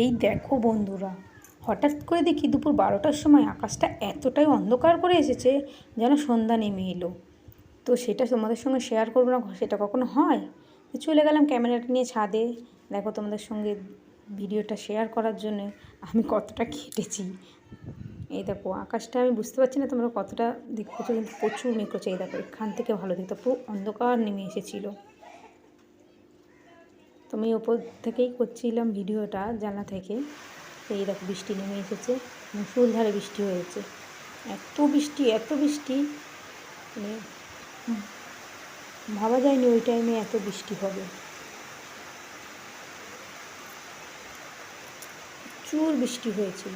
এই দেখো বন্ধুরা, হঠাৎ করে দেখি দুপুর বারোটার সময় আকাশটা এতটাই অন্ধকার করে এসেছে যেন সন্ধ্যা নেমে এলো। তো সেটা তোমাদের সঙ্গে শেয়ার করব না, সেটা কখনো হয়? তো চলে গেলাম ক্যামেরাটা নিয়ে ছাদে। দেখো তোমাদের সঙ্গে ভিডিওটা শেয়ার করার জন্য আমি কতটা খেটেছি। এই দেখো, আকাশটা আমি বুঝতে পারছি না তোমরা কতটা দেখছ কিন্তু প্রচুর মেঘ এই দেখো, এখান থেকে ভালো দেখতে, পুরো অন্ধকার নেমে এসেছিল। তো আমি ওপর থেকেই করছিলাম ভিডিওটা, জানলা থেকে। এই দেখো বৃষ্টি নেমে এসেছে মুসুলধারে বৃষ্টি হয়েছে। এত বৃষ্টি এত বৃষ্টি মানে ভাবা যায়নি ওই টাইমে এত বৃষ্টি হবে। প্রচুর বৃষ্টি হয়েছিল।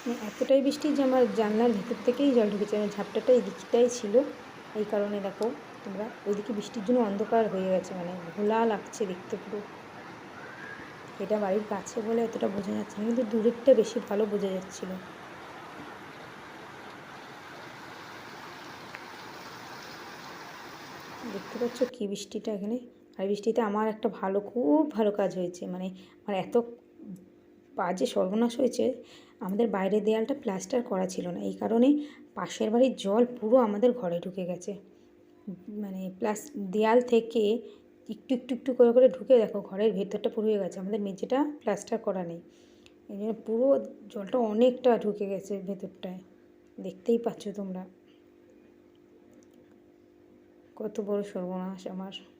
মানে এতটাই বৃষ্টি যে আমার জানলার ভেতর থেকেই জল ঢুকেছে মানে ঝাপটাটা এই দিকটাই ছিল। এই কারণে দেখো তোমরা ওইদিকে বৃষ্টির জন্য অন্ধকার হয়ে গেছে মানে ঘোলা লাগছে দেখতে পুরো। এটা বাড়ির কাছে বলে এতটা বোঝা যাচ্ছে না, কিন্তু দূরেরটা বেশি ভালো বোঝা যাচ্ছিল। দেখতে পাচ্ছ কী বৃষ্টিটা এখানে? আর বৃষ্টিতে আমার একটা ভালো, খুব ভালো কাজ হয়েছে মানে আমার এত বাজে সর্বনাশ হয়েছে আমাদের বাইরের দেয়ালটা প্লাস্টার করা ছিল না। এই কারণে পাশের বাড়ির জল পুরো আমাদের ঘরে ঢুকে গেছে। মানে প্লাস দেয়াল থেকে একটু একটু একটু করে করে ঢুকে দেখো ঘরের ভেতরটা পুরো হয়ে গেছে। আমাদের মেঝেটা প্লাস্টার করা নেই। এই জন্য পুরো জলটা অনেকটা ঢুকে গেছে ভেতরটায়। দেখতেই পাচ্ছ তোমরা। কত বড় সর্বনাশ আমার।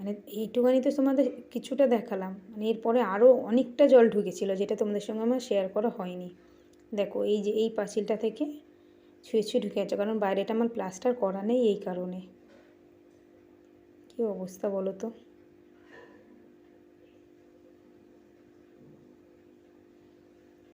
মানে এইটুখানি তো তোমাদের কিছুটা দেখালাম। মানে এরপরে আরও অনেকটা জল ঢুকেছিল, যেটা তোমাদের সঙ্গে আমার শেয়ার করা হয়নি। দেখো, এই যে এই পাঁচিলটা থেকে ছুঁয়ে ছুঁয়ে ঢুকে আছে, কারণ বাইরেটা আমার প্লাস্টার করা নেই এই কারণে। কী অবস্থা বলো তো?